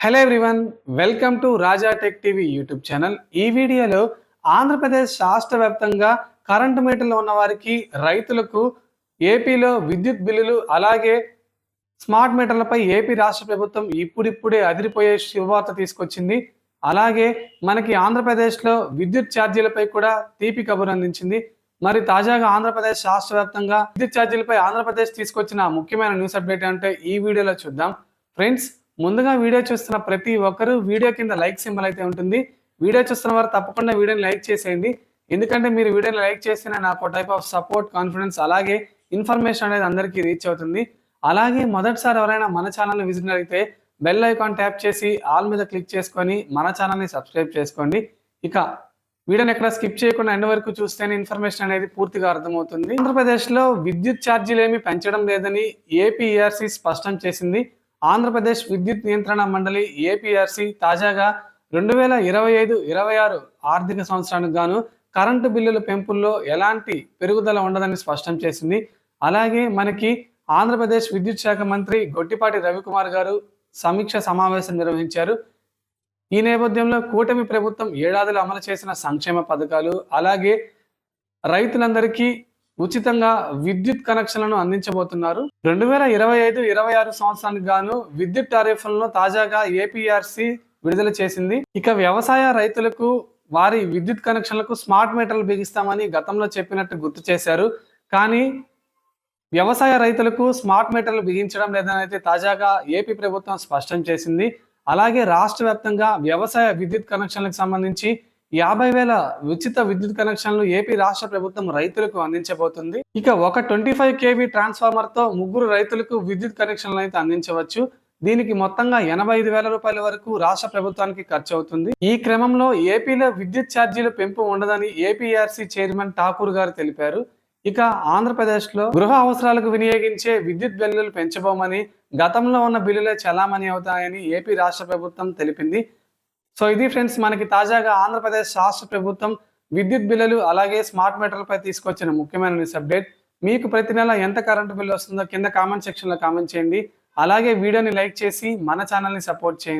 Hello everyone welcome to Raja tech TV YouTube channel ఈ వీడియోలో ఆంధ్రప్రదేశ్ రాష్ట్ర వ్యాప్తంగా కరెంటు మీటర్లు ఉన్న వారికి రైతులకు ఏపీలో విద్యుత్ బిల్లులు అలాగే స్మార్ట్ మీటర్లపై ఏపీ రాష్ట్ర ప్రభుత్వం ఇప్పుడిప్పుడే అదిరిపోయే శుభవార్త తీసుకొచ్చింది. అలాగే మనకి ఆంధ్రప్రదేశ్లో విద్యుత్ ఛార్జీలపై కూడా తీపి కబురు అందించింది. మరి తాజాగా ఆంధ్రప్రదేశ్ రాష్ట్ర వ్యాప్తంగా విద్యుత్ ఛార్జీలపై ఆంధ్రప్రదేశ్ తీసుకొచ్చిన ముఖ్యమైన న్యూస్ అప్డేట్ అంటే ఈ వీడియోలో చూద్దాం. ఫ్రెండ్స్ ముందుగా వీడియో చూస్తున్న ప్రతి ఒక్కరూ వీడియో కింద లైక్ సింబల్ అయితే ఉంటుంది. వీడియో చూస్తున్న వారు తప్పకుండా వీడియోని లైక్ చేసేయండి. ఎందుకంటే మీరు వీడియోని లైక్ చేస్తేనే నాకు టైప్ ఆఫ్ సపోర్ట్ కాన్ఫిడెన్స్ అలాగే ఇన్ఫర్మేషన్ అనేది అందరికీ రీచ్ అవుతుంది. అలాగే మొదటిసారి ఎవరైనా మన ఛానల్ని విజిట్ అయితే బెల్ ఐకాన్ ట్యాప్ చేసి ఆల్ మీద క్లిక్ చేసుకొని మన ఛానల్ని సబ్స్క్రైబ్ చేసుకోండి. ఇక వీడియోని ఎక్కడ స్కిప్ చేయకుండా ఎండ్ వరకు చూస్తేనే ఇన్ఫర్మేషన్ అనేది పూర్తిగా అర్థమవుతుంది. ఆంధ్రప్రదేశ్లో విద్యుత్ ఛార్జీలు ఏమీ పెంచడం లేదని ఏపీఆర్సీ స్పష్టం చేసింది. ఆంధ్రప్రదేశ్ విద్యుత్ నియంత్రణ మండలి ఏపీఆర్సీ తాజాగా రెండు వేల ఇరవై ఐదు ఇరవై ఆరు ఆర్థిక సంవత్సరానికి గాను కరెంటు బిల్లుల పెంపుల్లో ఎలాంటి పెరుగుదల ఉండదని స్పష్టం చేసింది. అలాగే మనకి ఆంధ్రప్రదేశ్ విద్యుత్ శాఖ మంత్రి గొట్టిపాటి రవికుమార్ గారు సమీక్ష సమావేశం నిర్వహించారు. ఈ నేపథ్యంలో కూటమి ప్రభుత్వం ఏడాదిలో అమలు చేసిన సంక్షేమ పథకాలు అలాగే రైతులందరికీ ఉచితంగా విద్యుత్ కనెక్షన్లను అందించబోతున్నారు. రెండు వేల ఇరవై ఐదు ఇరవై ఆరు సంవత్సరానికి గాను విద్యుత్ టారిఫ్లను తాజాగా ఏపీఆర్సి విడుదల చేసింది. ఇక వ్యవసాయ రైతులకు వారి విద్యుత్ కనెక్షన్లకు స్మార్ట్ మీటర్లు బిగిస్తామని గతంలో చెప్పినట్టు గుర్తు చేశారు. కానీ వ్యవసాయ రైతులకు స్మార్ట్ మీటర్లు బిగించడం లేదని అయితే తాజాగా ఏపీ ప్రభుత్వం స్పష్టం చేసింది. అలాగే రాష్ట్ర వ్యాప్తంగా వ్యవసాయ విద్యుత్ కనెక్షన్లకు సంబంధించి యాభై వేల ఉచిత విద్యుత్ కనెక్షన్లు ఏపీ రాష్ట్ర ప్రభుత్వం రైతులకు అందించబోతుంది. ఇక ఒక ట్వంటీ ఫైవ్ కేవీ ట్రాన్స్ఫార్మర్తో ముగ్గురు రైతులకు విద్యుత్ కనెక్షన్లు అయితే అందించవచ్చు. దీనికి మొత్తంగా ఎనభై ఐదు వేల రూపాయల వరకు రాష్ట్ర ప్రభుత్వానికి ఖర్చు అవుతుంది ఈ క్రమంలో ఏపీలో విద్యుత్ ఛార్జీలు పెంపు ఉండదని ఏపీఆర్సీ చైర్మన్ ఠాకూర్ గారు తెలిపారు. ఇక ఆంధ్రప్రదేశ్లో గృహ అవసరాలకు వినియోగించే విద్యుత్ బిల్లులు పెంచబోమని గతంలో ఉన్న బిల్లులే చలామణి అవుతాయని ఏపీ రాష్ట్ర ప్రభుత్వం తెలిపింది. సో ఇది ఫ్రెండ్స్ మనకి తాజాగా ఆంధ్రప్రదేశ్ రాష్ట్ర ప్రభుత్వం విద్యుత్ బిల్లులు అలాగే స్మార్ట్ మీటర్లపై తీసుకొచ్చిన ముఖ్యమైన న్యూస్ అప్డేట్. మీకు ప్రతి నెల ఎంత కరెంటు బిల్లు వస్తుందో కింద కామెంట్ సెక్షన్లో కామెంట్ చేయండి. అలాగే వీడియోని లైక్ చేసి మన ఛానల్ని సపోర్ట్ చేయండి.